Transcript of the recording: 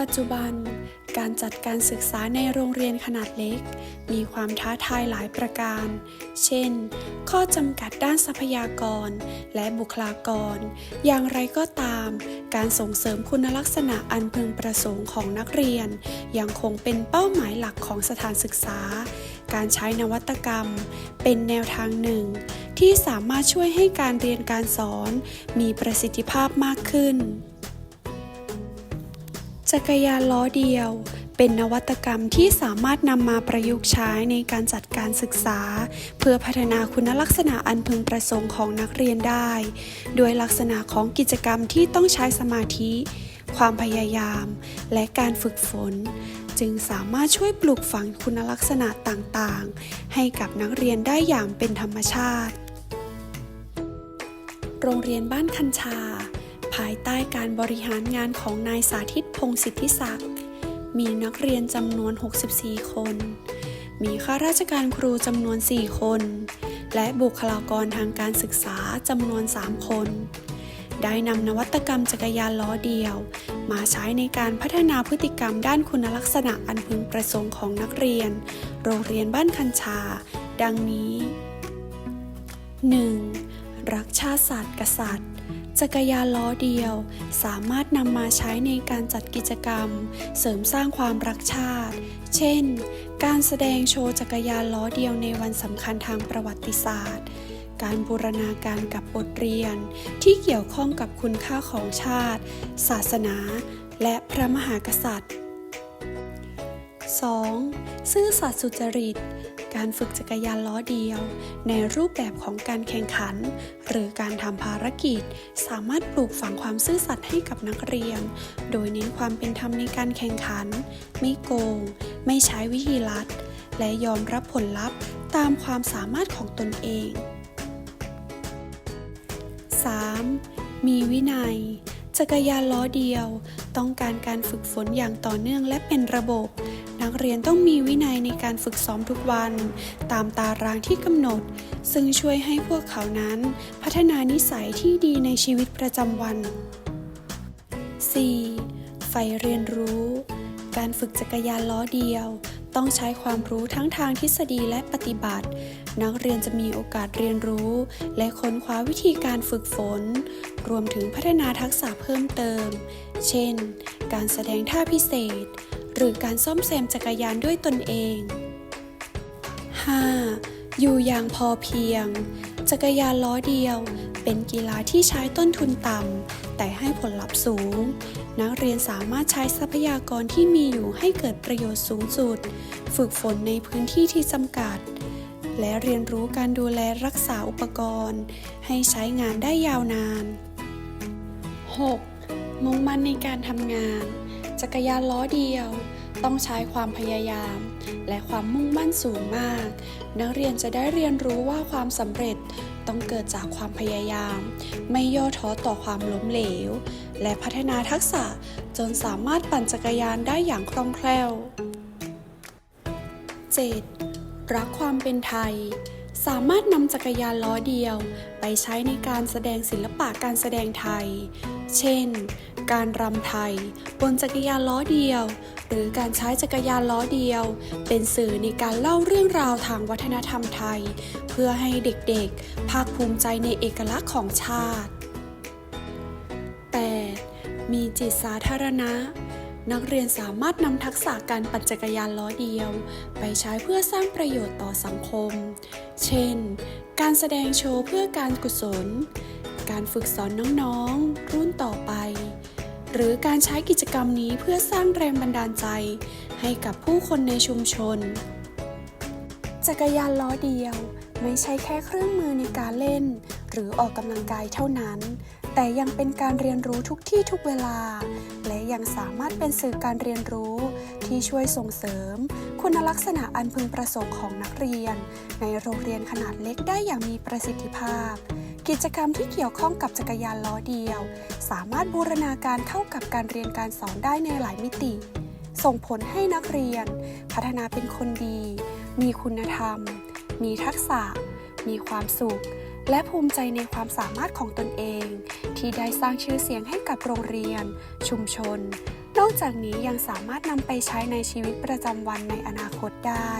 ปัจจุบัน การจัดการศึกษาในโรงเรียนขนาดเล็ก มีความท้าทายหลายประการ เช่น ข้อจำกัดด้านทรัพยากร และบุคลากร อย่างไรก็ตาม การส่งเสริมคุณลักษณะอันพึงประสงค์ของนักเรียน ยังคงเป็นเป้าหมายหลักของสถานศึกษา การใช้นวัตกรรม เป็นแนวทางหนึ่ง ที่สามารถช่วยให้การเรียนการสอน มีประสิทธิภาพมากขึ้น จักรยานล้อเดียว เป็นนวัตกรรมที่สามารถนำมาประยุกต์ใช้ในการจัดการศึกษา เพื่อพัฒนาคุณลักษณะอันพึงประสงค์ของนักเรียนได้ โดยลักษณะของกิจกรรมที่ต้องใช้สมาธิ ความพยายาม และการฝึกฝน จึงสามารถช่วยปลูกฝังคุณลักษณะต่างๆ ให้กับนักเรียนได้อย่างเป็นธรรมชาติ โรงเรียนบ้านคัญชา ภายใต้การบริหารงานของนายสาธิตพงศิทธิศักดิ์ มีนักเรียนจำนวน 64 คน มีข้าราชการครูจำนวน 4 คน และบุคลากรทางการศึกษาจำนวน 3 คน ได้นำนวัตกรรมจักรยานล้อเดียว มาใช้ในการพัฒนาพฤติกรรมด้านคุณลักษณะอันพึงประสงค์ของนักเรียน โรงเรียนบ้านคัญชา ดังนี้ 1. รักชาติศาสตร์กษัตริย์ จักรยานล้อเดียว สามารถนำมาใช้ในการจัดกิจกรรม เสริมสร้างความรักชาติ เช่น การแสดงโชว์จักรยานล้อเดียวในวันสำคัญทางประวัติศาสตร์ การบูรณาการกับบทเรียน ที่เกี่ยวข้องกับคุณค่าของชาติ ศาสนา และพระมหากษัตริย์ 2. ซื่อสัตย์สุจริต การฝึกจักรยานล้อเดียว ในรูปแบบของการแข่งขัน หรือการทำภารกิจ สามารถปลูกฝังความซื่อสัตย์ให้กับนักเรียน โดยเน้นความเป็นธรรมในการแข่งขัน ไม่โกง ไม่ใช้วิธีลัด และยอมรับผลลัพธ์ตามความสามารถของตนเอง 3. มีวินัย จักรยานล้อเดียว ต้องการการฝึกฝนอย่างต่อเนื่องและเป็นระบบ นักเรียนต้องมีวินัยในการฝึกซ้อมทุกวัน ตามตารางที่กำหนด ซึ่งช่วยให้พวกเขานั้น พัฒนานิสัยที่ดีในชีวิตประจำวัน 4. ไฟเรียนรู้ การฝึกจักรยานล้อเดียว ต้องใช้ความรู้ทั้งทางทฤษฎีและปฏิบัติ นักเรียนจะมีโอกาสเรียนรู้ และค้นคว้าวิธีการฝึกฝน รวมถึงพัฒนาทักษะเพิ่มเติม เช่น การแสดงท่าพิเศษ หรือการซ่อมแซมจักรยานด้วยตนเอง 5. อยู่อย่างพอเพียง จักรยานล้อเดียว เป็นกีฬาที่ใช้ต้นทุนต่ำแต่ให้ผลลัพธ์สูง นักเรียนสามารถใช้ทรัพยากรที่มีอยู่ให้เกิดประโยชน์สูงสุด ฝึกฝนในพื้นที่ที่จำกัด และเรียนรู้การดูแลรักษาอุปกรณ์ ให้ใช้งานได้ยาวนาน 6. มุ่งมั่นในการทำงาน จักรยานล้อเดียว ต้องใช้ความพยายาม และความมุ่งมั่นสูงมาก นักเรียนจะได้เรียนรู้ว่าความสำเร็จต้องเกิดจากความพยายาม ไม่ย่อท้อต่อความล้มเหลว และพัฒนาทักษะจนสามารถปั่นจักรยานได้อย่างคล่องแคล่ว 7. รักความเป็นไทย สามารถนำจักรยานล้อเดียว ไปใช้ในการแสดงศิลปะการแสดงไทย เช่น การรำไทย บนจักรยานล้อเดียว หรือการใช้จักรยานล้อเดียว เป็นสื่อในการเล่าเรื่องราวทางวัฒนธรรมไทย เพื่อให้เด็กๆ ภาคภูมิใจในเอกลักษณ์ของชาติ 8. มีจิตสาธารณะ นักเรียนสามารถนำทักษะการปั่นจักรยานล้อเดียว ไปใช้เพื่อสร้างประโยชน์ต่อสังคม เช่น การแสดงโชว์เพื่อการกุศล การฝึกสอนน้องๆ รุ่นต่อไป หรือการใช้กิจกรรมนี้เพื่อสร้างแรงบันดาลใจ ให้กับผู้คนในชุมชน จักรยานล้อเดียวไม่ใช่แค่เครื่องมือในการเล่น หรือออกกำลังกายเท่านั้น แต่ยังเป็นการเรียนรู้ทุกที่ทุกเวลา และยังสามารถเป็นสื่อการเรียนรู้ที่ช่วยส่งเสริม คุณลักษณะอันพึงประสงค์ของนักเรียน ในโรงเรียนขนาดเล็กได้อย่างมีประสิทธิภาพ กิจกรรมที่เกี่ยวข้องกับจักรยานล้อเดียว สามารถบูรณาการเข้ากับการเรียนการสอนได้ในหลายมิติ ส่งผลให้นักเรียน พัฒนาเป็นคนดี มีคุณธรรม มีทักษะ มีความสุข และภูมิใจในความสามารถของตนเอง ที่ได้สร้างชื่อเสียงให้กับโรงเรียน ชุมชน นอกจากนี้ยังสามารถนำไปใช้ในชีวิตประจำวันในอนาคตได้